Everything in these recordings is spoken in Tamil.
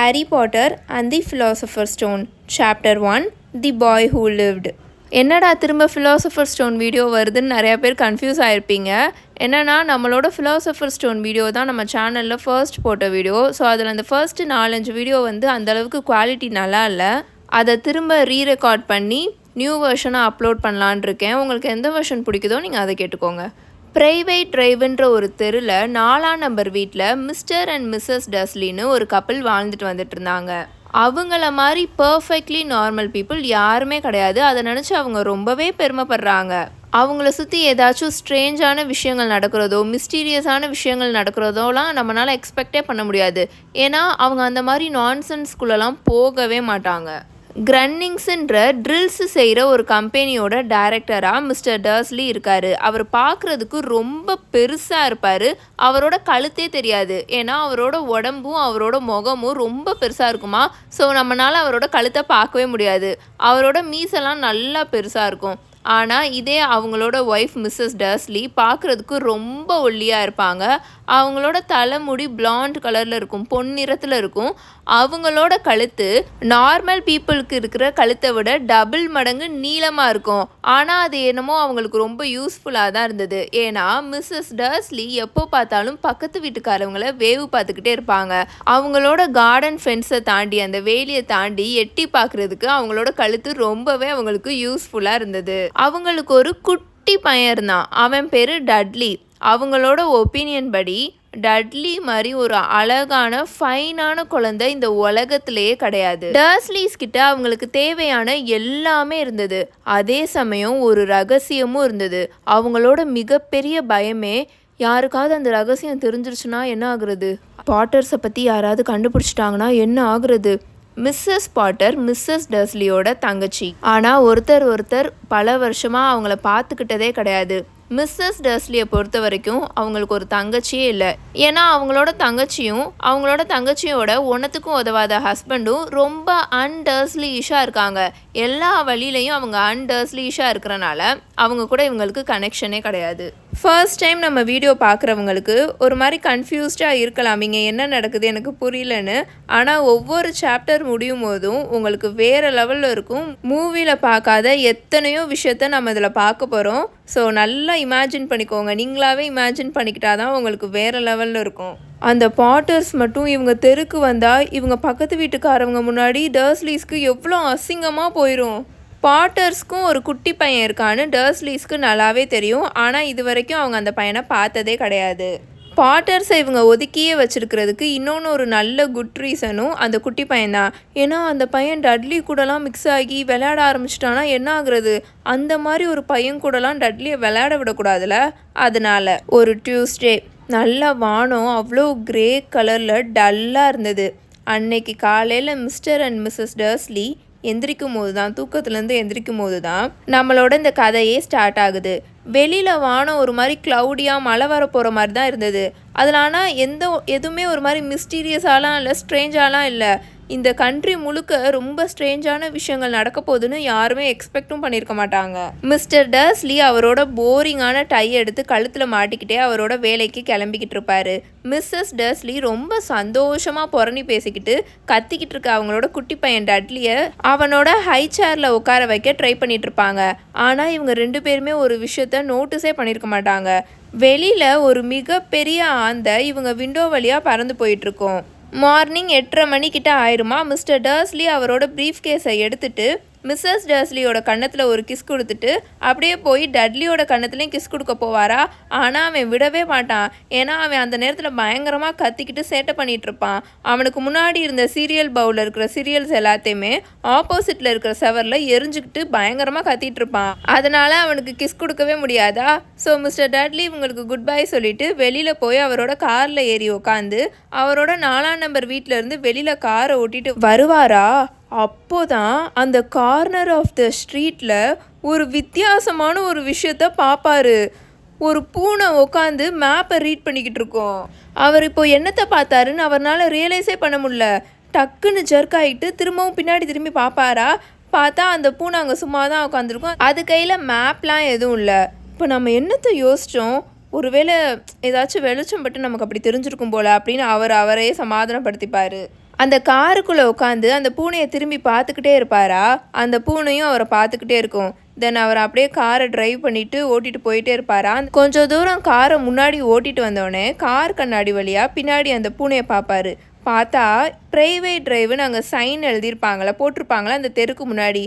Harry Potter and the philosopher stone chapter one the boy who lived என்னடா திரும்ப ஃபிலாசபர் ஸ்டோன் வீடியோ வருதுன்னு நிறையா பேர் கன்ஃபியூஸ் ஆகிருப்பீங்க என்னன்னா நம்மளோட ஃபிலாசபர் ஸ்டோன் வீடியோ தான் நம்ம சேனலில் ஃபர்ஸ்ட் போட்ட வீடியோ ஸோ அதில் அந்த ஃபர்ஸ்ட் நாலஞ்சு வீடியோ வந்து அந்தளவுக்கு குவாலிட்டி நல்லா இல்லை. அதை திரும்ப ரீ ரெக்கார்ட் பண்ணி நியூ வெர்ஷனாக அப்லோட் பண்ணலான் இருக்கேன். உங்களுக்கு எந்த வெர்ஷன் பிடிக்குதோ நீங்கள் அதை கேட்டுக்கோங்க. ப்ரைவேட் டிரைவ்ன்ற ஒரு தெருவில் நாலாம் நம்பர் வீட்டில் மிஸ்டர் அண்ட் மிஸ்ஸஸ் டஸ்லின்னு ஒரு கப்பல் வாழ்ந்துட்டு வந்துட்டு இருந்தாங்க. அவங்கள மாதிரி பர்ஃபெக்ட்லி நார்மல் பீப்புள் யாருமே கிடையாது. அதை நினச்சி அவங்க ரொம்பவே பெருமைப்படுறாங்க. அவங்கள சுற்றி ஏதாச்சும் ஸ்ட்ரேஞ்சான விஷயங்கள் நடக்கிறதோ மிஸ்டீரியஸான விஷயங்கள் நடக்கிறதோலாம் நம்மளால் எக்ஸ்பெக்டே பண்ண முடியாது. ஏன்னா அவங்க அந்த மாதிரி நான்சென்ஸ்குள்ளெல்லாம் போகவே மாட்டாங்க. கிரன்னிங்ஸுன்ற ட்ரில்ஸ் செய்கிற ஒரு கம்பெனியோட டைரக்டராக மிஸ்டர் டர்ஸ்லி இருக்கார். அவர் பார்க்குறதுக்கு ரொம்ப பெருசாக இருப்பார். அவரோட கழுத்தே தெரியாது. ஏன்னா அவரோட உடம்பும் அவரோட முகமும் ரொம்ப பெருசாக இருக்குமா? ஸோ நம்மளால் அவரோட கழுத்தை பார்க்கவே முடியாது. அவரோட மீசெல்லாம் நல்லா பெருசாக இருக்கும். ஆனால் இதே அவங்களோட ஒய்ஃப் மிஸ்ஸஸ் டர்ஸ்லி பார்க்குறதுக்கு ரொம்ப ஒல்லியாக இருப்பாங்க. அவங்களோட தலைமுடி பிளாண்ட் கலரில் இருக்கும் பொன்னிறத்தில் இருக்கும். அவங்களோட கழுத்து நார்மல் பீப்புளுக்கு இருக்கிற கழுத்தை விட டபுள் மடங்கு நீளமாக இருக்கும். ஆனால் அது என்னமோ அவங்களுக்கு ரொம்ப யூஸ்ஃபுல்லாக தான் இருந்தது. ஏன்னா மிஸ்ஸஸ் டர்ஸ்லி எப்போ பார்த்தாலும் பக்கத்து வீட்டுக்காரவங்கள வேவு பார்த்துக்கிட்டே இருப்பாங்க. அவங்களோட கார்டன் ஃபென்ஸை தாண்டி அந்த வேலியை தாண்டி எட்டி பார்க்குறதுக்கு அவங்களோட கழுத்து ரொம்பவே அவங்களுக்கு யூஸ்ஃபுல்லாக இருந்தது. அவங்களுக்கு ஒரு குட்டி பையன் இருந்தான். அவன் பேர் டட்லி அவங்களோட ஒப்பீனியன் படி டட்லி மாதிரி ஒரு அழகான ஃபைனான குழந்தை இந்த உலகத்திலேயே கிடையாது. டர்ஸ்லீஸ் கிட்ட அவங்களுக்கு தேவையான எல்லாமே இருந்தது. அதே சமயம் ஒரு ரகசியமும் இருந்தது. அவங்களோட மிகப்பெரிய பயமே யாருக்காவது அந்த ரகசியம் தெரிஞ்சிருச்சுன்னா என்ன ஆகுறது? பாட்டர்ஸை பற்றி யாராவது கண்டுபிடிச்சிட்டாங்கன்னா என்ன ஆகுறது? மிஸ்ஸஸ் பாட்டர் மிஸ்ஸஸ் டர்ஸ்லியோட தங்கச்சி. ஆனால் ஒருத்தர் ஒருத்தர் பல வருஷமாக அவங்கள பார்த்துக்கிட்டதே கிடையாது. மிஸ்ஸஸ் டர்ஸ்லியை பொறுத்த வரைக்கும் அவங்களுக்கு ஒரு தங்கச்சியே இல்லை. ஏன்னா அவங்களோட தங்கச்சியும் அவங்களோட தங்கச்சியோட ஒன்றத்துக்கும் உதவாத ஹஸ்பண்டும் ரொம்ப அன்டர்ஸ்லிஷாக இருக்காங்க. எல்லா வழியிலையும் அவங்க அன்டர்ஸ்லிஷாக இருக்கிறனால அவங்க கூட இவங்களுக்கு கனெக்ஷனே கிடையாது. ஃபர்ஸ்ட் டைம் நம்ம வீடியோ பார்க்குறவங்களுக்கு ஒரு மாதிரி கன்ஃபியூஸ்டாக இருக்கலாம். இங்கே என்ன நடக்குது எனக்கு புரியலன்னு. ஆனால் ஒவ்வொரு சாப்டர் முடியும் போதும் உங்களுக்கு வேறு லெவலில் இருக்கும். மூவியில் பார்க்காத எத்தனையோ விஷயத்த நம்ம இதில் பார்க்க போகிறோம் ஸோ நல்லா இமேஜின் பண்ணிக்கோங்க. நீங்களாவே இமேஜின் பண்ணிக்கிட்டா தான் உங்களுக்கு வேறு லெவலில் இருக்கும். அந்த பாட்டர்ஸ் மட்டும் இவங்க தெருக்கு வந்தால் இவங்க பக்கத்து வீட்டுக்காரவங்க முன்னாடி டர்ஸ்லீஸ்க்கு எவ்வளோ அசிங்கமாக போயிடும் பாட்டர்ஸ்க்கும் ஒரு குட்டி பையன் இருக்கான்னு டர்ஸ்லீஸ்க்கு நல்லாவே தெரியும். ஆனால் இது வரைக்கும் அவங்க அந்த பையனை பார்த்ததே கிடையாது. பாட்டர்ஸை இவங்க ஒதுக்கியே வச்சுருக்கிறதுக்கு இன்னொன்று ஒரு நல்ல குட் ரீசனும் அந்த குட்டி பையன் தான் ஏன்னா அந்த பையன் டட்லி கூடலாம் மிக்ஸ் ஆகி விளையாட ஆரம்பிச்சிட்டானா என்ன ஆகுறது? அந்த மாதிரி ஒரு பையன் கூடலாம் டட்லியை விளையாட விடக்கூடாதுல? அதனால ஒரு டியூஸ்டே நல்ல வானம் அவ்வளோ கிரே கலரில் டல்லாக இருந்தது. அன்னைக்கு காலையில் மிஸ்டர் அண்ட் மிஸ்ஸஸ் டர்ஸ்லி எந்திரிக்கும் போது தான் தூக்கத்துலேருந்து எந்திரிக்கும் போது தான் நம்மளோட இந்த கதையே ஸ்டார்ட் ஆகுது. வெளியில் வானம் ஒரு மாதிரி க்ளவுடியாக மழை வர போகிற மாதிரி தான் இருந்தது. அதில் ஆனால் எந்த எதுவுமே ஒரு மாதிரி மிஸ்டீரியஸாலாம் இல்லை ஸ்ட்ரேஞ்சாலாம் இல்லை. இந்த கண்ட்ரி முழுக்க ரொம்ப ஸ்ட்ரேஞ்சான விஷயங்கள் நடக்க போகுதுன்னு யாருமே எக்ஸ்பெக்டும் பண்ணியிருக்க மாட்டாங்க. மிஸ்டர் டர்ஸ்லி அவரோட போரிங்கான டை எடுத்து கழுத்தில் மாட்டிக்கிட்டே அவரோட வேலைக்கு கிளம்பிக்கிட்டு இருப்பாரு. மிஸ்ஸஸ் டர்ஸ்லி ரொம்ப சந்தோஷமாக புறணி பேசிக்கிட்டு கத்திக்கிட்டு இருக்க அவங்களோட குட்டி பையன் டட்லியை அவனோட ஹை சேரில் உட்கார வைக்க ட்ரை பண்ணிட்டு இருப்பாங்க. ஆனால் இவங்க ரெண்டு பேருமே ஒரு விஷயத்த நோட்டீஸே பண்ணியிருக்க மாட்டாங்க. வெளியில் ஒரு மிகப்பெரிய ஆந்தை இவங்க விண்டோ வழியாக பறந்து போயிட்டுருக்கோம் மார்னிங் எட்டரை மணிக்கிட்ட ஆயிருமா? மிஸ்டர் டர்ஸ்லி அவரோட ப்ரீஃப் கேஸை எடுத்துகிட்டு மிஸ்ஸஸ் டர்ஸ்லியோட கன்னத்தில் ஒரு கிஸ் கொடுத்துட்டு அப்படியே போய் டட்லியோட கன்னத்துலேயும் கிஸ் கொடுக்க போவாரா? ஆனால் அவன் விடவே மாட்டான். ஏன்னா அவன் அந்த நேரத்தில் பயங்கரமாக கத்திக்கிட்டு சேட்டை பண்ணிகிட்டு இருப்பான். அவனுக்கு முன்னாடி இருந்த சீரியல் பவுலில் இருக்கிற சீரியல்ஸ் எல்லாத்தையுமே ஆப்போசிட்டில் இருக்கிற செவரில் எரிஞ்சுக்கிட்டு பயங்கரமாக கத்திட்டு இருப்பான். அதனால் அவனுக்கு கிஸ் கொடுக்கவே முடியாதா? ஸோ மிஸ்டர் டட்லி இவங்களுக்கு குட் பை சொல்லிட்டு வெளியில் போய் அவரோட காரில் ஏறி உட்காந்து அவரோட நாலாம் நம்பர் வீட்டிலேருந்து வெளியில் காரை ஓட்டிட்டு வருவாரா? அப்போதான் அந்த கார்னர் ஆஃப் த ஸ்ட்ரீட்டில் ஒரு வித்தியாசமான ஒரு விஷயத்த பார்ப்பாரு ஒரு பூனை உட்காந்து மேப்பை ரீட் பண்ணிக்கிட்டு இருக்கோம் அவர் இப்போ என்னத்தை பார்த்தாருன்னு அவரால் ரியலைஸே பண்ண முடியல. டக்குன்னு ஜர்க் ஆகிட்டு திரும்பவும் பின்னாடி திரும்பி பார்ப்பாரா பார்த்தா அந்த பூனை அங்கே சும்மா தான் உட்காந்துருக்கும் அது கையில் மேப்லாம் எதுவும் இல்லை. இப்போ நம்ம என்னத்தை யோசித்தோம் ஒருவேளை ஏதாச்சும் வெளிச்சம் பட்டு நமக்கு அப்படி தெரிஞ்சிருக்கும் போல் அப்படின்னு அவர் அவரே சமாதானப்படுத்திப்பார். அந்த காருக்குள்ளே உட்காந்து அந்த பூனையை திரும்பி பார்த்துக்கிட்டே இருப்பாரா? அந்த பூனையும் அவரை பார்த்துக்கிட்டே இருக்கும். தென் அவர் அப்படியே காரை டிரைவ் பண்ணிட்டு ஓட்டிட்டு போயிட்டே இருப்பாரா? கொஞ்சம் தூரம் காரை முன்னாடி ஓட்டிட்டு வந்தோடனே கார் கண்ணாடி வழியாக பின்னாடி அந்த பூனையை பார்ப்பாரு. பார்த்தா ப்ரைவேட் டிரைவ்னு அங்கே சைன் எழுதியிருப்பாங்களே போட்டிருப்பாங்களே அந்த தெருக்கு முன்னாடி.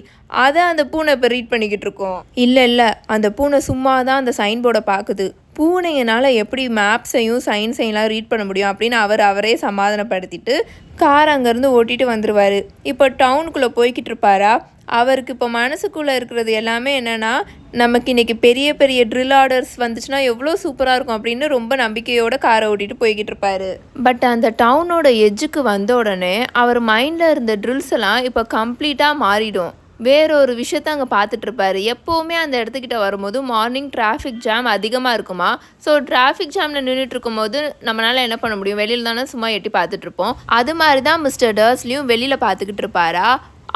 அதை அந்த பூனை இப்போ ரீட் பண்ணிக்கிட்டு இருக்கோம். இல்லை இல்லை. அந்த பூனை சும்மா தான் அந்த சைன் போர்டை பார்க்குது. பூனையினால் எப்படி மேப்ஸையும் சயின்ஸையும்லாம் ரீட் பண்ண முடியும் அப்படின்னு அவர் அவரே சமாதானப்படுத்திட்டு கார் அங்கேருந்து ஓட்டிட்டு வந்துடுவார் இப்போ டவுனுக்குள்ளே போய்கிட்டு இருப்பாரா? அவருக்கு இப்போ மனசுக்குள்ளே இருக்கிறது எல்லாமே என்னென்னா நமக்கு இன்றைக்கி பெரிய பெரிய ட்ரில் ஆர்டர்ஸ் வந்துச்சுன்னா எவ்வளோ சூப்பராக இருக்கும் அப்படின்னு ரொம்ப நம்பிக்கையோட காரை ஓட்டிகிட்டு போய்கிட்டு இருப்பாரு. பட் அந்த டவுனோட எஜ்ஜுக்கு வந்த உடனே அவர் மைண்டில் இருந்த ட்ரில்ஸ் எல்லாம் இப்போ கம்ப்ளீட்டாக மாறிடும். வேறொரு விஷயத்த அங்கே பார்த்துட்ருப்பாரு எப்போவுமே அந்த இடத்துக்கிட்ட வரும்போது மார்னிங் டிராஃபிக் ஜாம் அதிகமாக இருக்குமா? ஸோ டிராஃபிக் ஜாமில் நின்றுட்டு இருக்கும்போது நம்மளால் என்ன பண்ண முடியும்? வெளியில் தானே சும்மா எட்டி பார்த்துட்ருப்போம் அது மாதிரி தான் மிஸ்டர் டர்ஸ்லையும் வெளியில் பார்த்துக்கிட்டு இருப்பாரா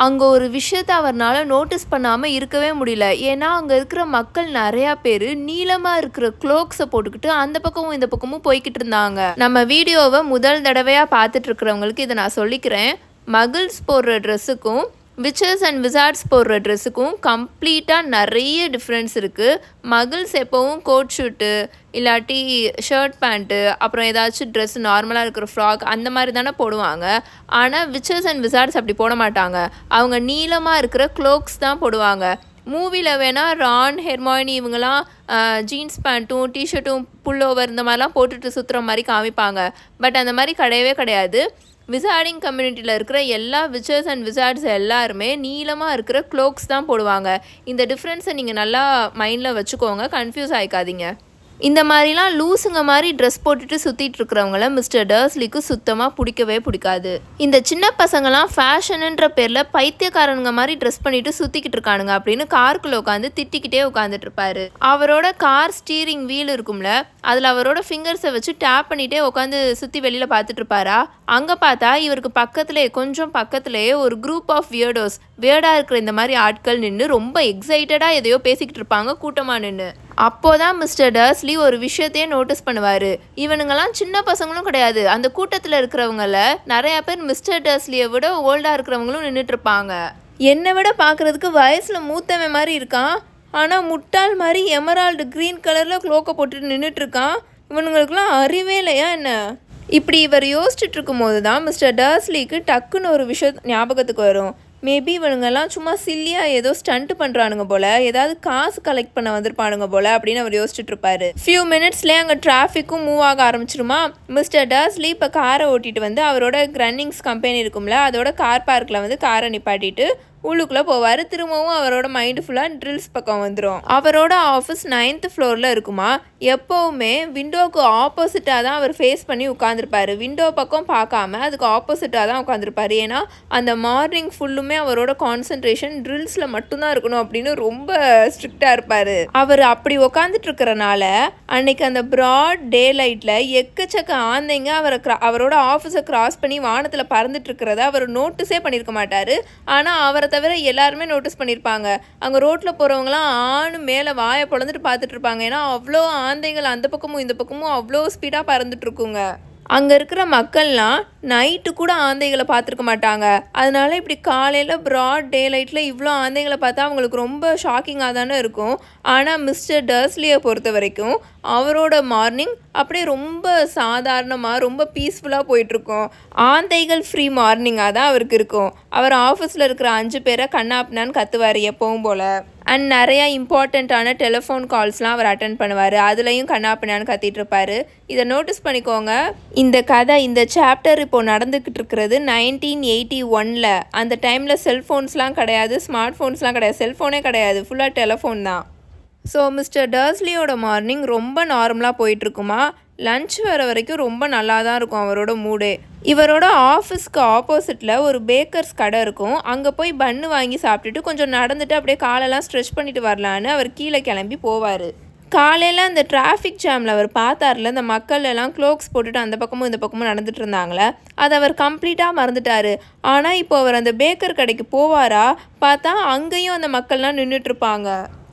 அங்கே ஒரு விஷயத்த அவர்னால நோட்டீஸ் பண்ணாமல் இருக்கவே முடியல. ஏன்னா அங்கே இருக்கிற மக்கள் நிறையா பேர் நீளமாக இருக்கிற க்ளோக்ஸை போட்டுக்கிட்டு அந்த பக்கமும் இந்த பக்கமும் போய்கிட்டு இருந்தாங்க நம்ம வீடியோவை முதல் தடவையாக பார்த்துட்டு இருக்கிறவங்களுக்கு இதை நான் சொல்லிக்கிறேன். மகிழ்ஸ் போடுற ட்ரெஸ்ஸுக்கும் விச்சர்ஸ் அண்ட் விசார்ட்ஸ் போடுற ட்ரெஸ்ஸுக்கும் கம்ப்ளீட்டாக நிறைய டிஃப்ரென்ஸ் இருக்குது மகிழ்ஸ் எப்போவும் கோட் ஷூட்டு இல்லாட்டி ஷர்ட் பேண்ட்டு அப்புறம் ஏதாச்சும் ட்ரெஸ் நார்மலாக இருக்கிற ஃப்ராக் அந்த மாதிரி தானே போடுவாங்க. ஆனால் விச்சர்ஸ் அண்ட் விசார்ட்ஸ் அப்படி போட மாட்டாங்க. அவங்க நீளமாக இருக்கிற க்ளோக்ஸ் தான் போடுவாங்க. மூவியில் வேணால் ரான் ஹெர்மாயினி இவங்கெல்லாம் ஜீன்ஸ் பேண்ட்டும் டிஷர்ட்டும் புல்லோவர் இந்த மாதிரிலாம் போட்டுட்டு சுற்றுற மாதிரி காமிப்பாங்க. பட் அந்த மாதிரி கிடையவே கிடையாது. விசார்டிங் கம்யூனிட்டியில் இருக்கிற எல்லா விச்சர்ஸ் அண்ட் விசார்ட்ஸ் எல்லாருமே நீளமாக இருக்கிற க்ளோக்ஸ் தான் போடுவாங்க. இந்த டிஃப்ரென்ஸை நீங்கள் நல்லா மைண்டில் வச்சுக்கோங்க. கன்ஃபியூஸ் ஆகிக்காதீங்க இந்த மாதிரிலாம் லூசுங்க மாதிரி ட்ரெஸ் போட்டுட்டு சுற்றிட்டு இருக்கிறவங்கள மிஸ்டர் டர்ஸ்லிக்கு சுத்தமாக பிடிக்கவே பிடிக்காது. இந்த சின்ன பசங்களாம் ஃபேஷனுன்ற பேரில் பைத்தியக்காரனுங்க மாதிரி ட்ரெஸ் பண்ணிட்டு சுற்றிக்கிட்டு இருக்கானுங்க அப்படின்னு காருக்குள்ளே உட்காந்து திட்டிக்கிட்டே உட்காந்துட்டு இருப்பாரு. அவரோட கார் ஸ்டீரிங் வீல் இருக்கும்ல அதில் அவரோட ஃபிங்கர்ஸை வச்சு டேப் பண்ணிகிட்டே உட்காந்து சுற்றி வெளியில் பார்த்துட்டு இருப்பாரா? அங்கே பார்த்தா இவருக்கு பக்கத்துலேயே கொஞ்சம் பக்கத்துலேயே ஒரு குரூப் ஆஃப் வியர்டோஸ் வியர்டாக இருக்கிற இந்த மாதிரி ஆட்கள் நின்று ரொம்ப எக்ஸைட்டடாக எதையோ பேசிக்கிட்டு இருப்பாங்க கூட்டமாக நின்று அப்போதான் மிஸ்டர் டர்ஸ்லி ஒரு விஷயத்தையே நோட்டீஸ் பண்ணுவார். இவனுங்கெல்லாம் சின்ன பசங்களும் கிடையாது. அந்த கூட்டத்தில் இருக்கிறவங்கள நிறையா பேர் மிஸ்டர் டர்ஸ்லியை விட ஓல்டாக இருக்கிறவங்களும் நின்றுட்டுருப்பாங்க என்னை விட பார்க்குறதுக்கு வயசில் மூத்தவன் மாதிரி இருக்கான். ஆனால் முட்டாள் மாதிரி எமரால்டு க்ரீன் கலரில் க்ளோக்கை போட்டுட்டு நின்றுட்டுருக்கான் இவனுங்களுக்குலாம் அறிவே இல்லையா என்ன? இப்படி இவர் யோசிச்சுட்டு இருக்கும்போது தான் மிஸ்டர் டர்ஸ்லிக்கு டக்குன்னு ஒரு விஷயம் ஞாபகத்துக்கு வரும். மேபி இவனுங்கெல்லாம் சும்மா சில்லியாக ஏதோ ஸ்டண்ட் பண்ணுறானுங்க போல ஏதாவது காசு கலெக்ட் பண்ண வந்திருப்பானுங்க போல அப்படின்னு அவர் யோசிச்சுட்டு இருப்பாரு. ஃபியூ மினிட்ஸ்லேயே அங்கே டிராஃபிக்கும் மூவ் ஆக ஆரம்பிச்சிருமா? மிஸ்டர் டர்ஸ்லி இப்போ காரை ஓட்டிட்டு வந்து அவரோட கிரன்னிங்ஸ் கம்பெனி இருக்கும்ல அதோட கார் பார்க்கில் வந்து காரை நிப்பாட்டிட்டு உள்ளுக்குள்ளே போவார். திரும்பவும் அவரோட மைண்டு ஃபுல்லாக ட்ரில்ஸ் பக்கம் வந்துடும் அவரோட ஆஃபீஸ் நைன்த் ஃப்ளோரில் இருக்குமா? எப்போவுமே விண்டோவுக்கு ஆப்போசிட்டாக தான் அவர் ஃபேஸ் பண்ணி உட்காந்துருப்பாரு விண்டோ பக்கம் பார்க்காம அதுக்கு ஆப்போசிட்டாக தான் உட்காந்துருப்பாரு ஏன்னா அந்த மார்னிங் ஃபுல்லுமே அவரோட கான்சன்ட்ரேஷன் ட்ரில்ஸில் மட்டும்தான் இருக்கணும் அப்படின்னு ரொம்ப ஸ்ட்ரிக்டாக இருப்பார். அவர் அப்படி உட்காந்துட்டு இருக்கிறனால அன்னைக்கு அந்த ப்ராட் டே லைட்டில் எக்கச்சக்க ஆந்தைங்க அவரை அவரோட ஆஃபீஸை கிராஸ் பண்ணி வானத்தில் பறந்துட்டு இருக்கிறத அவர் நோட்டீஸே பண்ணியிருக்க மாட்டார். ஆனால் அவரை தவிர எல்லாருமே நோட்டீஸ் பண்ணியிருப்பாங்க அங்கே ரோட்டில் போகிறவங்களாம் ஆணு மேலே வாயை பொழந்துட்டு பார்த்துட்டு இருப்பாங்க. ஏன்னா அவ்வளோ ஆந்தைகள் அந்த பக்கமும் இந்த பக்கமும் அவ்வளோ ஸ்பீடாக பறந்துட்டு இருக்குங்க. அங்கே இருக்கிற மக்கள்லாம் நைட்டு கூட ஆந்தைகளை பார்த்துருக்க மாட்டாங்க. அதனால இப்படி காலையில் ப்ராட் டே லைட்டில் இவ்வளோ ஆந்தைகளை பார்த்தா அவங்களுக்கு ரொம்ப ஷாக்கிங்காக தானே இருக்கும். ஆனால் மிஸ்டர் டர்ஸ்லியை பொறுத்த வரைக்கும் அவரோட மார்னிங் அப்படியே ரொம்ப சாதாரணமாக ரொம்ப பீஸ்ஃபுல்லாக போயிட்டுருக்கும். ஆந்தைகள் ஃப்ரீ மார்னிங்காக தான் அவருக்கு இருக்கும். அவர் ஆஃபீஸில் இருக்கிற அஞ்சு பேரை கண்ணாப்னான்னு கத்துவார் எப்பவும் போல். அண்ட் நிறையா இம்பார்ட்டண்ட்டான டெலிஃபோன் கால்ஸ்லாம் அவர் அட்டன் பண்ணுவார். அதுலேயும் கண்ணாப்பினான்னு கத்திட்டு இருப்பார். இதை நோட்டீஸ் பண்ணிக்கோங்க. இந்த கதை இந்த சாப்டர் இப்போது நடந்துக்கிட்டு இருக்கிறது நைன்டீன் எயிட்டி ஒனில் அந்த டைமில் செல்ஃபோன்ஸ்லாம் கிடையாது ஸ்மார்ட் ஃபோன்ஸ்லாம் கிடையாது. செல்ஃபோனே கிடையாது. ஃபுல்லாக டெலிஃபோன் தான். ஸோ மிஸ்டர் டர்ஸ்லியோட மார்னிங் ரொம்ப நார்மலாக போயிட்டுருக்குமா லஞ்ச் வர வரைக்கும் ரொம்ப நல்லா தான் இருக்கும் அவரோட மூடே இவரோட ஆஃபீஸ்க்கு ஆப்போசிட்டில் ஒரு பேக்கர்ஸ் கடை இருக்கும். அங்கே போய் பன்னு வாங்கி சாப்பிட்டுட்டு கொஞ்சம் நடந்துட்டு அப்படியே காலெல்லாம் ஸ்ட்ரெச் பண்ணிட்டு வரலான்னு அவர் கீழே கிளம்பி போவார். காலையில் அந்த டிராஃபிக் ஜாமில் அவர் பார்த்தார்ல இந்த மக்கள் எல்லாம் க்ளோக்ஸ் போட்டுட்டு அந்த பக்கமும் இந்த பக்கமும் நடந்துட்டு இருந்தாங்களே அதை அவர் கம்ப்ளீட்டாக மறந்துட்டார். ஆனால் இப்போ அவர் அந்த பேக்கர் கடைக்கு போவாரா பார்த்தா அங்கேயும் அந்த மக்கள்லாம் நின்றுட்டுருப்பாங்க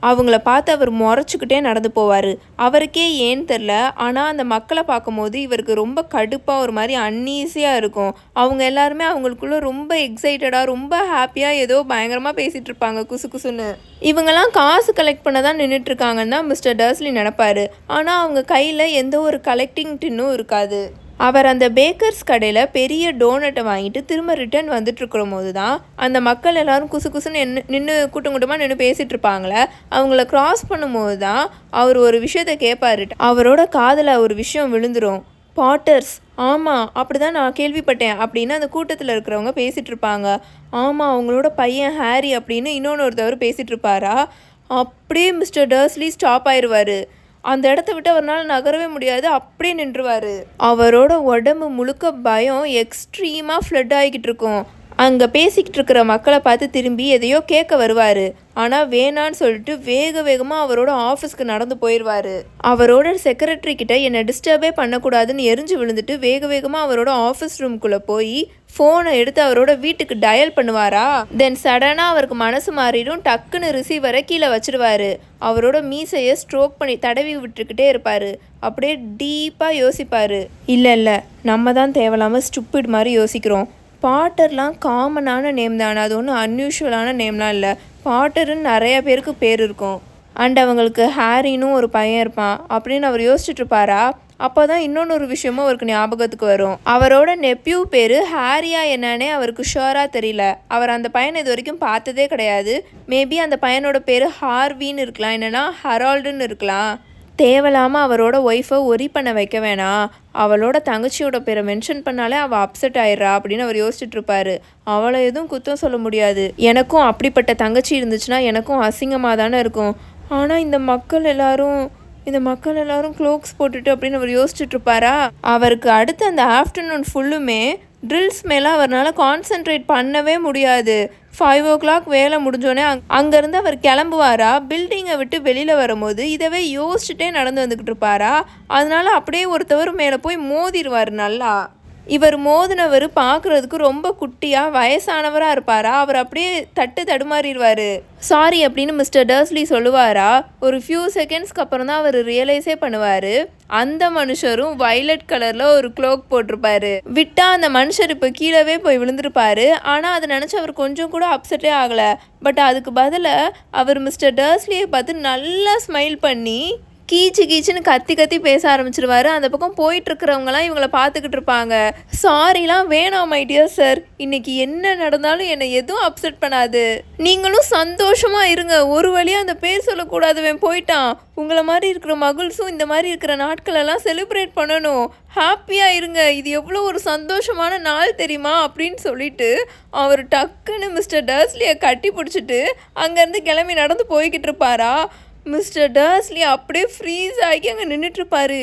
அவங்கள பார்த்து அவர் முறைச்சிக்கிட்டே நடந்து போவார். அவருக்கே ஏன்னு தெரில. ஆனால் அந்த மக்களை பார்க்கும்போது இவருக்கு ரொம்ப கடுப்பாக ஒரு மாதிரி அன்னீஸியாக இருக்கும். அவங்க எல்லாருமே அவங்களுக்குள்ள ரொம்ப எக்ஸைட்டடாக ரொம்ப ஹாப்பியாக ஏதோ பயங்கரமாக பேசிகிட்டு இருப்பாங்க குசு குசுன்னு. இவங்கெல்லாம் காசு கலெக்ட் பண்ண தான் நின்றுட்டுருக்காங்கன்னு தான் மிஸ்டர் டர்ஸ்லி நினப்பாரு. ஆனால் அவங்க கையில் எந்த ஒரு கலெக்டிங் டின்னும் இருக்காது. அவர் அந்த பேக்கர்ஸ் கடையில் பெரிய டோனட்டை வாங்கிட்டு திரும்ப ரிட்டர்ன் வந்துட்டுருக்கிற போது தான் அந்த மக்கள் எல்லோரும் குசு குசுன்னு நின்று நின்று கூட்டம் கூட்டமாக நின்று பேசிகிட்டு இருப்பாங்களே அவங்கள க்ராஸ் பண்ணும்போது தான் அவர் ஒரு விஷயத்த கேட்பாரு அவரோட காதில் ஒரு விஷயம் விழுந்துரும். பாட்டர்ஸ் ஆமாம் அப்படி தான் நான் கேள்விப்பட்டேன் அப்படின்னு அந்த கூட்டத்தில் இருக்கிறவங்க பேசிகிட்டு இருப்பாங்க ஆமாம் அவங்களோட பையன் ஹாரி அப்படின்னு இன்னொன்று ஒருத்தவர் பேசிகிட்டு இருப்பாரா அப்படியே மிஸ்டர் டர்ஸ்லி ஸ்டாப் ஆயிடுவார் அந்த இடத்த விட்டு அவரால் நகரவே முடியாது அப்படியே நின்றுவார். அவரோட உடம்பு முழுக்க பயம் எக்ஸ்ட்ரீமாக ஃப்ளட் ஆகிக்கிட்டு இருக்கும். அங்கே பேசிக்கிட்டு இருக்கிற மக்களை பார்த்து திரும்பி எதையோ கேட்க வருவார். ஆனால் வேணான்னு சொல்லிட்டு வேக வேகமாக அவரோட ஆஃபீஸ்க்கு நடந்து போயிடுவார் அவரோட செக்ரட்டரி கிட்ட என்னை டிஸ்டர்பே பண்ணக்கூடாதுன்னு எரிஞ்சு விழுந்துட்டு வேக வேகமாக அவரோட ஆஃபீஸ் ரூம்குள்ளே போய் ஃபோனை எடுத்து அவரோட வீட்டுக்கு டயல் பண்ணுவாரா? தென் சடனாக அவருக்கு மனசு மாறிடும் டக்குன்னு ரிசீவரை கீழே வச்சிருவாரு. அவரோட மீசையை ஸ்ட்ரோக் பண்ணி தடவி விட்டுக்கிட்டே இருப்பார். அப்படியே டீப்பாக யோசிப்பார். இல்லை இல்லை நம்ம தான் தேவையில்லாமல் ஸ்டுப்பிட் மாதிரி யோசிக்கிறோம். பாட்டர்லாம் காமனான நேம் தான் அது ஒன்றும் அன்யூஷுவலான நேம்லாம் இல்லை. பாட்டருன்னு நிறைய பேருக்கு பேர் இருக்கும். அண்ட் அவங்களுக்கு ஹாரின்னு ஒரு பையன் இருப்பான் அப்படின்னு அவர் யோசிச்சுட்டு இருப்பாரா? அப்போ தான் இன்னொன்று ஒரு விஷயமும் அவருக்கு ஞாபகத்துக்கு வரும். அவரோட நெப்யூ பேர் ஹாரியா என்னன்னே அவருக்கு ஷோராக தெரியல. அவர் அந்த பையனை இது வரைக்கும் பார்த்ததே கிடையாது. மேபி அந்த பையனோட பேர் ஹார்வின்னு இருக்கலாம் என்னென்னா ஹரால்டுன்னு இருக்கலாம். தேவையில்லாமல் அவரோட ஒய்ஃபை ஒரி பண்ண வைக்க வேணாம் அவளோட தங்கச்சியோட பேரை மென்ஷன் பண்ணாலே அவள் அப்செட் ஆயிடுறா அப்படின்னு அவர் யோசிச்சுட்டு இருப்பாரு. அவளை எதுவும் குத்தம் சொல்ல முடியாது. எனக்கும் அப்படிப்பட்ட தங்கச்சி இருந்துச்சுன்னா எனக்கும் அசிங்கமாக தானே இருக்கும். ஆனால் இந்த மக்கள் எல்லாரும் இந்த மக்கள் எல்லாரும் க்ளோக்ஸ் போட்டுட்டு அப்படின்னு அவர் யோசிச்சுட்டு இருப்பாரா? அவருக்கு அடுத்த அந்த ஆஃப்டர்நூன் ஃபுல்லுமே ட்ரில்ஸ் மேலே அவர்னால கான்சென்ட்ரேட் பண்ணவே முடியாது. ஃபைவ் ஓ கிளாக் வேலை முடிஞ்சோடனே அங் அங்கேருந்து அவர் கிளம்புவாரா? பில்டிங்கை விட்டு வெளியில் வரும்போது இதவே யோசிச்சுட்டே நடந்து வந்துக்கிட்டு இருப்பாரா? அதனால அப்படியே ஒருத்தவர் மேலே போய் மோதிடுவார் நல்லா. இவர் மோதினவர் பார்க்குறதுக்கு ரொம்ப குட்டியாக வயசானவராக இருப்பாரா? அவர் அப்படியே தட்டு தடுமாறிடுவார். சாரி அப்படின்னு மிஸ்டர் டர்ஸ்லி சொல்லுவாரா? ஒரு ஃபியூ செகண்ட்ஸ்க்கு அப்புறம் தான் அவர் ரியலைஸே பண்ணுவார். அந்த மனுஷரும் வைலட் கலரில் ஒரு க்ளோக் போட்டிருப்பாரு. விட்டா அந்த மனுஷர் இப்போ கீழவே போய் விழுந்திருப்பாரு. ஆனால் அதை நினச்சி அவர் கொஞ்சம் கூட அப்செட்டே ஆகலை. பட் அதுக்கு பதிலாக அவர் மிஸ்டர் டர்ஸ்லியை பார்த்து நல்லா ஸ்மைல் பண்ணி கீச்சு கீச்சுன்னு கத்தி கத்தி பேச ஆரம்பிச்சிருவாரு. அந்த பக்கம் போயிட்டு இருக்கிறவங்கலாம் இவங்கள பார்த்துக்கிட்டு இருப்பாங்க. சாரிலாம் வேணாம் மை டியர் சார் இன்னைக்கு என்ன நடந்தாலும் என்னை எதுவும் அப்செட் பண்ணாது. நீங்களும் சந்தோஷமா இருங்க. ஒரு வழியா அந்த பேர் சொல்லக்கூடாதவன் போயிட்டான். உங்களை மாதிரி இருக்கிற மகிழ்ஸும் இந்த மாதிரி இருக்கிற நாட்களெல்லாம் செலிப்ரேட் பண்ணணும். ஹாப்பியாக இருங்க. இது எவ்வளோ ஒரு சந்தோஷமான நாள் தெரியுமா? அப்படின்னு சொல்லிட்டு அவர் டக்குன்னு மிஸ்டர் டர்ஸ்லியை கட்டி பிடிச்சிட்டு அங்கேருந்து கிளம்பி நடந்து போய்கிட்டு இருப்பாரா? மிஸ்டர் டர்ஸ்லி அப்படியே ஃப்ரீஸ் ஆகி அங்கே நின்றுட்டுருப்பாரு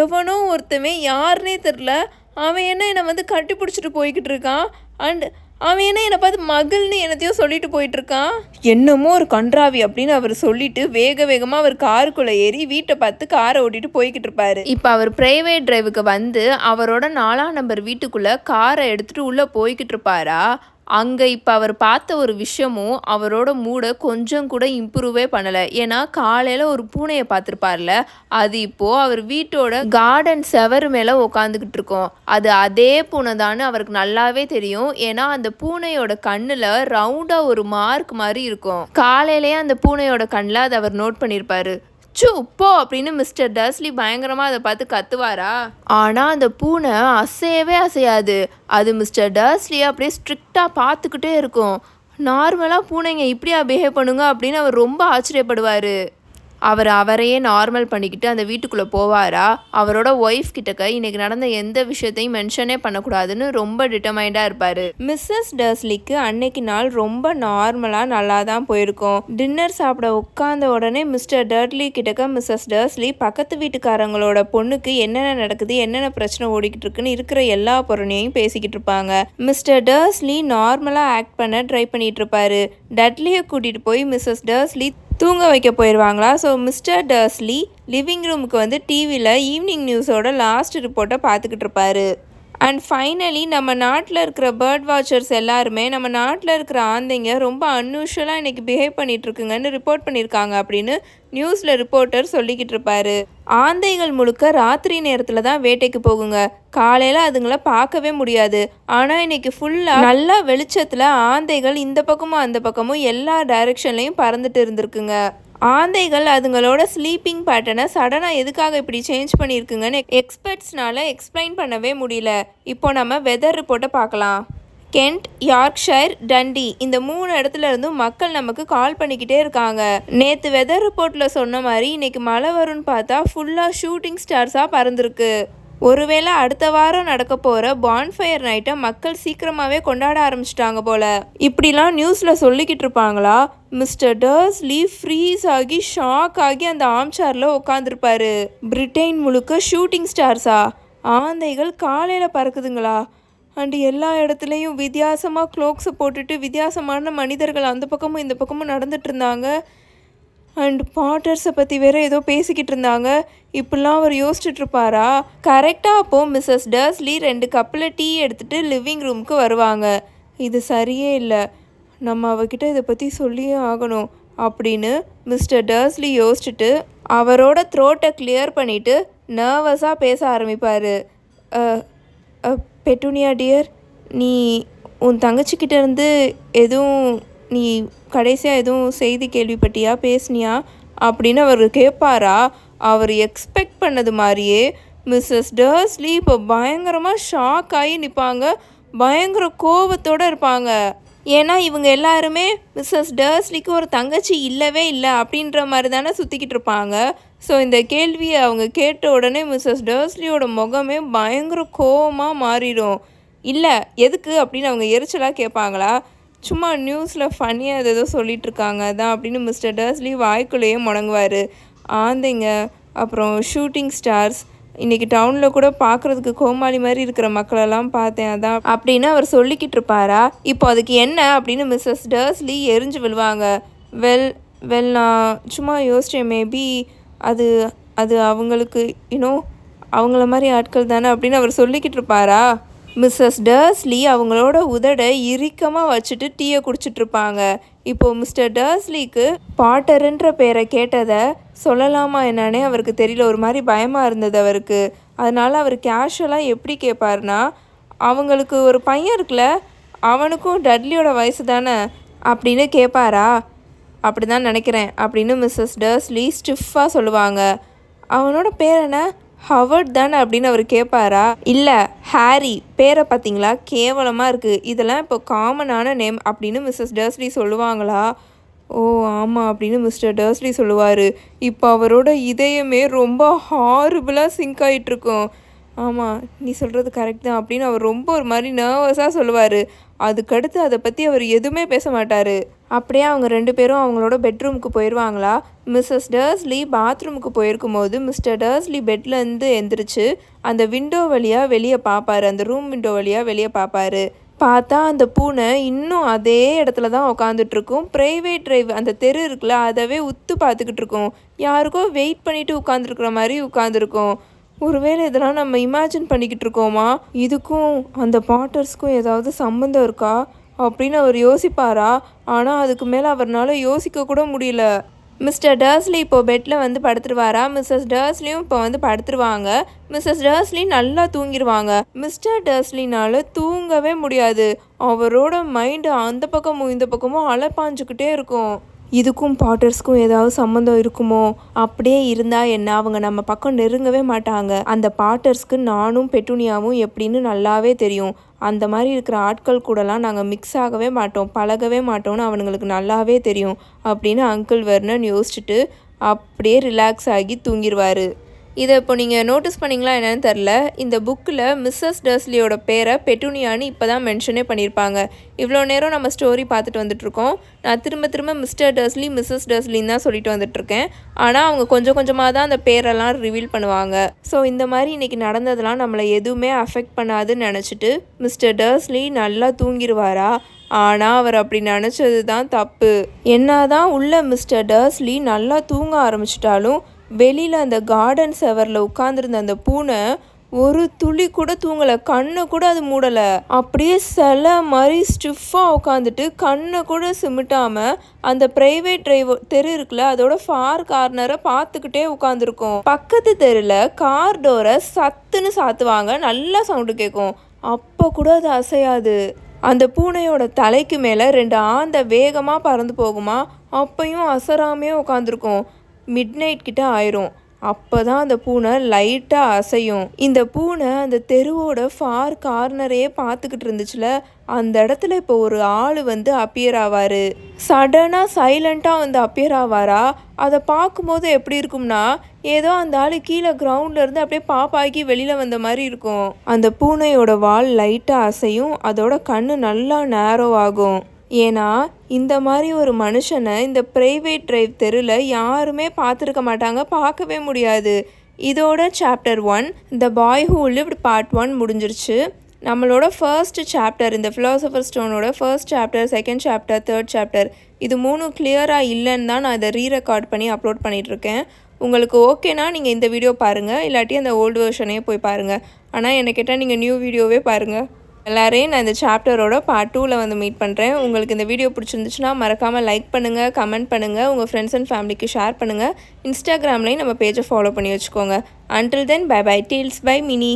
எவனோ ஒருத்தவன் யாருனே தெரில அவன் என்ன என்னை வந்து கட்டி பிடிச்சிட்டு போய்கிட்டு இருக்கான்? அண்ட் அவன் என்ன என்னை பார்த்து மகள்னு என்னத்தையோ சொல்லிட்டு போயிட்டு இருக்கான்? என்னமோ ஒரு கன்றாவி அப்படின்னு அவர் சொல்லிட்டு வேக வேகமாக அவர் காருக்குள்ளே ஏறி வீட்டை பார்த்து காரை ஓட்டிட்டு போய்கிட்டு இருப்பாரு. இப்போ அவர் பிரைவேட் டிரைவுக்கு வந்து அவரோட நாலாம் நம்பர் வீட்டுக்குள்ளே காரை எடுத்துட்டு உள்ளே போய்கிட்டு இருப்பாரா? அங்கே இப்போ அவர் பார்த்த ஒரு விஷயமும் அவரோட மூடை கொஞ்சம் கூட இம்ப்ரூவே பண்ணலை. ஏன்னா காலையில் ஒரு பூனையை பார்த்துருப்பார்ல அது இப்போது அவர் வீட்டோட கார்டன் செவர் மேலே உக்காந்துக்கிட்டு இருக்கோம். அது அதே பூனை தான்னு அவருக்கு நல்லாவே தெரியும். ஏன்னா அந்த பூனையோட கண்ணில் ரவுண்டாக ஒரு மார்க் மாதிரி இருக்கும். காலையிலேயே அந்த பூனையோட கண்ணில் அதை அவர் நோட் பண்ணியிருப்பாரு சு போ அப்படின்னு மிஸ்டர் டஸ்லி பயங்கரமாக அதை பார்த்து கத்துவாரா? ஆனால் அந்த பூனை அசையவே அசையாது. அது மிஸ்டர் டர்ஸ்லி அப்படியே ஸ்ட்ரிக்டாக பார்த்துக்கிட்டே இருக்கும். நார்மலாக பூனைங்க இப்படியா பிஹேவ் பண்ணுங்க அப்படின்னு அவர் ரொம்ப ஆச்சரியப்படுவார். அவர் அவரையே நார்மல் பண்ணிக்கிட்டு அந்த வீட்டுக்குள்ளே போவாரா? அவரோட ஒய்ஃப் கிட்டக்க இன்னைக்கு நடந்த எந்த விஷயத்தையும் மென்ஷனே பண்ணக்கூடாதுன்னு ரொம்ப டிட்டர்மைண்டாக இருப்பார். மிஸ்ஸஸ் டர்ஸ்லிக்கு அன்னைக்கு நாள் ரொம்ப நார்மலாக நல்லா தான் போயிருக்கும். டின்னர் சாப்பிட உட்காந்த உடனே மிஸ்டர் டர்ட்லி கிட்டக்க மிஸ்ஸஸ் டர்ஸ்லி பக்கத்து வீட்டுக்காரங்களோட பொண்ணுக்கு என்னென்ன நடக்குது என்னென்ன பிரச்சனை ஓடிக்கிட்டு இருக்குன்னு இருக்கிற எல்லா பொருளையும் பேசிக்கிட்டு இருப்பாங்க. மிஸ்டர் டர்ஸ்லி நார்மலாக ஆக்ட் பண்ண ட்ரை பண்ணிட்டு இருப்பாரு. டட்லியை கூட்டிகிட்டு போய் மிஸ்ஸஸ் டர்ஸ்லி தூங்க வைக்க போயிடுவாங்களா ஸோ மிஸ்டர் டர்ஸ்லி லிவிங் ரூமுக்கு வந்து டிவியில் ஈவினிங் நியூஸோட லாஸ்ட் ரிப்போர்ட்டை பார்த்துக்கிட்டு இருப்பாரு. அண்ட் ஃபைனலி நம்ம நாட்டில் இருக்கிற பேர்ட் வாட்சர்ஸ் எல்லாருமே நம்ம நாட்டில் இருக்கிற ஆந்தைங்க ரொம்ப அன்யூஷுவலாக இன்றைக்கி பிஹேவ் பண்ணிகிட்ருக்குங்கன்னு ரிப்போர்ட் பண்ணியிருக்காங்க அப்படின்னு நியூஸில் ரிப்போர்ட்டர் சொல்லிக்கிட்டு இருப்பாரு. ஆந்தைகள் முழுக்க ராத்திரி நேரத்தில் தான் வேட்டைக்கு போகுங்க. காலையில் அதுங்களை பார்க்கவே முடியாது. ஆனால் இன்னைக்கு ஃபுல்லாக நல்லா வெளிச்சத்தில் ஆந்தைகள் இந்த பக்கமும் அந்த பக்கமும் எல்லா டைரெக்ஷன்லையும் பறந்துட்டு இருந்திருக்குங்க. ஆந்தைகள் அதுங்களோட ஸ்லீப்பிங் பேட்டர்னை சடனாக எதுக்காக இப்படி சேஞ்ச் பண்ணியிருக்குங்கன்னு எக்ஸ்பர்ட்ஸ்னால எக்ஸ்பிளைன் பண்ணவே முடியல. இப்போ நம்ம வெதர் ரிப்போர்ட்டை பார்க்கலாம். கென்ட் யார்க்ஷயர் டண்டி இந்த மூணு இடத்துல இருந்தும் மக்கள் நமக்கு கால் பண்ணிக்கிட்டே இருக்காங்க. நேற்று வெதர் ரிப்போர்ட்டில் சொன்ன மாதிரி இன்னைக்கு மழை வரும்னு பார்த்தா ஃபுல்லாக ஷூட்டிங் ஸ்டார்ஸாக பறந்துருக்கு. ஒருவேளை அடுத்த வாரம் நடக்க போகிற பான்ஃபயர் நைட்டை மக்கள் சீக்கிரமாகவே கொண்டாட ஆரம்பிச்சிட்டாங்க போல. இப்படிலாம் நியூஸில் சொல்லிக்கிட்டு இருப்பாங்களா? மிஸ்டர் டர்ஸ்லி ஃப்ரீஸ் ஆகி ஷாக் ஆகி அந்த ஆம்சாரில் உட்காந்துருப்பாரு பிரிட்டைன் முழுக்க ஷூட்டிங் ஸ்டார்ஸா ஆந்தைகள் காலையில் பறக்குதுங்களா? அண்டு எல்லா இடத்துலையும் வித்தியாசமாக க்ளோக்ஸை போட்டுட்டு வித்தியாசமான மனிதர்கள் அந்த பக்கமும் இந்த பக்கமும் நடந்துட்டு இருந்தாங்க. அண்ட் பாட்டர்ஸை பற்றி வேற ஏதோ பேசிக்கிட்டு இருந்தாங்க. இப்படிலாம் அவர் யோசிச்சுட்டு இருப்பாரா? கரெக்டாக அப்போது மிஸ்ஸஸ் டர்ஸ்லி ரெண்டு கப்பில் டீ எடுத்துகிட்டு லிவிங் ரூமுக்கு வருவாங்க. இது சரியே இல்லை. நம்ம அவகிட்ட இதை பற்றி சொல்லியே ஆகணும் அப்படின்னு மிஸ்டர் டர்ஸ்லி யோசிச்சுட்டு அவரோட த்ரோட்டை கிளியர் பண்ணிவிட்டு நர்வஸாக பேச ஆரம்பிப்பார். பெட்டுனியா டியர் நீ உன் தங்கச்சிக்கிட்டேருந்து எதுவும் நீ கடைசியாக எதுவும் செய்தி கேள்விப்பட்டியா பேசுனியா அப்படின்னு அவர் கேட்பாரா அவர் எக்ஸ்பெக்ட் பண்ணது மாதிரியே மிஸ்ஸஸ் டர்ஸ்லி இப்போ பயங்கரமாக ஷாக் ஆகி நிற்பாங்க பயங்கர கோபத்தோடு இருப்பாங்க. ஏன்னா இவங்க எல்லாருமே மிஸ்ஸஸ் டர்ஸ்லிக்கு ஒரு தங்கச்சி இல்லவே இல்லை அப்படின்ற மாதிரி தானே சுற்றிக்கிட்டு இருப்பாங்க. ஸோ இந்த கேள்வியை அவங்க கேட்ட உடனே மிஸ்ஸஸ் டர்ஸ்லியோட முகமே பயங்கர கோவமாக மாறிடும். இல்லை எதுக்கு அப்படின்னு அவங்க எரிச்சலாக கேட்பாங்களா சும்மா நியூஸில் ஃபன்னியாக ஏதோ சொல்லிகிட்ருக்காங்க அதான் அப்படின்னு மிஸ்டர் டர்ஸ்லி வாய்க்குள்ளேயே முடங்குவார். ஆந்தைங்க அப்புறம் ஷூட்டிங் ஸ்டார்ஸ் இன்றைக்கி டவுனில் கூட பார்க்குறதுக்கு கோமாளி மாதிரி இருக்கிற மக்களெல்லாம் பார்த்தேன் அதான் அப்படின்னு அவர் சொல்லிக்கிட்டு இருப்பாரா? இப்போ அதுக்கு என்ன அப்படின்னு மிஸ்ஸஸ் டர்ஸ்லி எரிஞ்சு விழுவாங்க. வெல் வெல் நான் சும்மா யோசித்தேன் மேபி அது அது அவங்களுக்கு இன்னும் அவங்கள மாதிரி ஆட்கள் தானே அப்படின்னு அவர் சொல்லிக்கிட்டு இருப்பாரா? மிஸ்ஸஸ் டர்ஸ்லி அவங்களோட உதடை இறுக்கமாக வச்சுட்டு டீயை குடிச்சிட்ருப்பாங்க இப்போது மிஸ்டர் டர்ஸ்லிக்கு பாட்டருன்ற பேரை கேட்டதை சொல்லலாமா என்னன்னே அவருக்கு தெரியல. ஒரு மாதிரி பயமாக இருந்தது அவருக்கு. அதனால் அவர் கேஷுவலாக எப்படி கேட்பாருனா அவங்களுக்கு ஒரு பையன் இருக்குல்ல அவனுக்கும் டட்லியோட வயசு தானே? அப்படின்னு கேட்பாரா அப்படி தான் நினைக்கிறேன் அப்படின்னு மிஸ்ஸஸ் டர்ஸ்லி ஸ்டிஃபாக சொல்லுவாங்க. அவனோட பேர் என்ன? ஹவர்ட் தானே அப்படின்னு அவர் கேட்பாரா இல்லை ஹாரி பேரை பார்த்தீங்களா? கேவலமாக இருக்குது இதெல்லாம் இப்போ காமனான நேம் அப்படின்னு மிஸ்ஸஸ் டர்ஸ்லி சொல்லுவாங்களா? ஓ ஆமாம் அப்படின்னு மிஸ்டர் டர்ஸ்லி சொல்லுவார். இப்போ அவரோட இதயமே ரொம்ப ஹாரிபிளாக சிங்க் ஆகிட்டுருக்கும் ஆமாம் நீ சொல்கிறது கரெக்ட் தான் அப்படின்னு அவர் ரொம்ப ஒரு மாதிரி நர்வஸாக சொல்லுவார். அதுக்கடுத்து அதை பற்றி அவர் எதுவுமே பேச மாட்டார். அப்படியே அவங்க ரெண்டு பேரும் அவங்களோட பெட்ரூமுக்கு போயிடுவாங்களா மிஸ்ஸஸ் டர்ஸ்லி பாத்ரூமுக்கு போயிருக்கும் போது மிஸ்டர் டர்ஸ்லி பெட்லேருந்து எந்திரிச்சு அந்த விண்டோ வழியாக வெளியே பார்ப்பாரு அந்த ரூம் விண்டோ வழியாக வெளியே பார்ப்பாரு பார்த்தா அந்த பூனை இன்னும் அதே இடத்துல தான் உட்காந்துட்ருக்கும் ப்ரைவேட் டிரைவ் அந்த தெரு இருக்குல்ல அதவே உத்து பார்த்துக்கிட்டு இருக்கும். யாருக்கோ வெயிட் பண்ணிட்டு உட்காந்துருக்குற மாதிரி உட்காந்துருக்கும் ஒருவேளை இதெல்லாம் நம்ம இமேஜின் பண்ணிக்கிட்டு இருக்கோமா? இதுக்கும் அந்த பாட்டர்ஸ்க்கும் ஏதாவது சம்மந்தம் இருக்கா? அப்படின்னு அவர் யோசிப்பாரா? ஆனால் அதுக்கு மேலே அவர்னால யோசிக்க கூட முடியல. மிஸ்டர் டர்ஸ்லி இப்போ பெட்டில் வந்து படுத்துருவாரா? மிஸ்ஸஸ் டர்ஸ்லியும் இப்போ வந்து படுத்துருவாங்க. மிஸ்ஸஸ் டர்ஸ்லி நல்லா தூங்கிடுவாங்க மிஸ்டர் டர்ஸ்லினால தூங்கவே முடியாது. அவரோட மைண்டு அந்த பக்கமும் இந்த பக்கமும் அலைப்பாஞ்சுக்கிட்டே இருக்கும். இதுக்கும் பாட்டர்ஸ்க்கும் ஏதாவது சம்மந்தம் இருக்குமோ? அப்படியே இருந்தால் என்ன? அவங்க நம்ம பக்கம் நெருங்கவே மாட்டாங்க. அந்த பாட்டர்ஸ்க்கு நானும் பெட்டுனியாவும் எப்படின்னு நல்லாவே தெரியும். அந்த மாதிரி இருக்கிற ஆட்கள் கூடலாம் நாங்கள் மிக்ஸ் ஆகவே மாட்டோம். பழகவே மாட்டோம்னு அவனுங்களுக்கு நல்லாவே தெரியும். அப்படின்னு அங்கிள் வர்ணன் யோசிச்சுட்டு அப்படியே ரிலாக்ஸ் ஆகி தூங்கிடுவார் இதை இப்போ நீங்கள் நோட்டீஸ் பண்ணிங்களா என்னென்னு தெரில. இந்த புக்கில் மிஸ்ஸஸ் டர்ஸ்லியோட பேரை பெட்டுனியான்னு இப்போ தான் மென்ஷனே பண்ணியிருப்பாங்க. இவ்வளோ நேரம் நம்ம ஸ்டோரி பார்த்துட்டு வந்துட்ருக்கோம் நான் திரும்ப திரும்ப மிஸ்டர் டர்ஸ்லி மிஸ்ஸஸ் டர்ஸ்லின்னு தான் சொல்லிட்டு வந்துட்ருக்கேன் ஆனால் அவங்க கொஞ்சம் கொஞ்சமாக தான் அந்த பேரெல்லாம் ரிவீல் பண்ணுவாங்க. ஸோ இந்த மாதிரி இன்றைக்கி நடந்ததெல்லாம் நம்மளை எதுவுமே அஃபெக்ட் பண்ணாதுன்னு நினச்சிட்டு மிஸ்டர் டர்ஸ்லி நல்லா தூங்கிடுவாரா ஆனால் அவர் அப்படி நினச்சது தான் தப்பு. என்ன தான் உள்ள மிஸ்டர் டர்ஸ்லி நல்லா தூங்க ஆரம்பிச்சிட்டாலும் வெளியில் அந்த கார்டன் செவரில் உட்காந்துருந்த அந்த பூனை ஒரு துளி கூட தூங்கலை. கண்ணை கூட அது மூடலை. அப்படியே சில மாதிரி ஸ்டிஃபாக உட்காந்துட்டு கண்ணை கூட சிமிட்டாமல் அந்த ப்ரைவேட் டிரைவர் தெரு இருக்குல்ல அதோட ஃபார் கார்னரை பார்த்துக்கிட்டே உட்காந்துருக்கும் பக்கத்து தெருவில் கார் டோரை சத்துன்னு சாத்துவாங்க. நல்லா சவுண்டு கேட்கும் அப்போ கூட அது அசையாது. அந்த பூனையோட தலைக்கு மேலே ரெண்டு ஆந்த வேகமாக பறந்து போகுமா அப்பையும் அசராமே உட்காந்துருக்கும் மிட் நைட் கிட்ட ஆயிரும். அப்போ தான் அந்த பூனை லைட்டாக அசையும். இந்த பூனை அந்த தெருவோட ஃபார் கார்னரையே பார்த்துக்கிட்டு இருந்துச்சுல அந்த இடத்துல இப்போ ஒரு ஆள் வந்து அப்பியர் ஆவார். சடனாக சைலண்ட்டாக வந்து அப்பியர் ஆவாரா? அதை பார்க்கும்போது எப்படி இருக்கும்னா ஏதோ அந்த ஆள் கீழே கிரவுண்ட்லேருந்து அப்படியே பாப்பாக்கி வெளியில் வந்த மாதிரி இருக்கும். அந்த பூனையோட வால் லைட்டாக அசையும் அதோட கண்ணு நல்லா நேரோ ஆகும். ஏன்னா இந்த மாதிரி ஒரு மனுஷனை இந்த ப்ரைவேட் டிரைவ் தெருவில் யாருமே பார்த்துருக்க மாட்டாங்க பார்க்கவே முடியாது. இதோட chapter one the boy who lived part one முடிஞ்சிருச்சு. நம்மளோட ஃபர்ஸ்ட் சாப்டர் இந்த philosopher ஸ்டோனோட first chapter second chapter third chapter இது மூணும் கிளியராக இல்லைன்னு தான் நான் இதை ரீ ரெக்கார்ட் பண்ணி அப்லோட் பண்ணிகிட்ருக்கேன் உங்களுக்கு ஓகேனா நீங்கள் இந்த வீடியோ பாருங்கள் இல்லாட்டி அந்த ஓல்டு வெர்ஷனே போய் பாருங்கள் ஆனால் என்ன கேட்டால் நீங்கள் நியூ வீடியோவே பாருங்கள் எல்லாரையும் நான் இந்த சாப்டரோட பார்ட் டூவில் வந்து மீட் பண்ணுறேன் உங்களுக்கு இந்த வீடியோ பிடிச்சிருந்துச்சுன்னா மறக்காமல் லைக் பண்ணுங்கள் கமெண்ட் பண்ணுங்கள் உங்கள் ஃப்ரெண்ட்ஸ் அண்ட் ஃபேமிலிக்கு ஷேர் பண்ணுங்கள் இன்ஸ்டாகிராம்லேயும் நம்ம பேஜை ஃபாலோ பண்ணி வச்சுக்கோங்க. Until then bye bye deals by Mini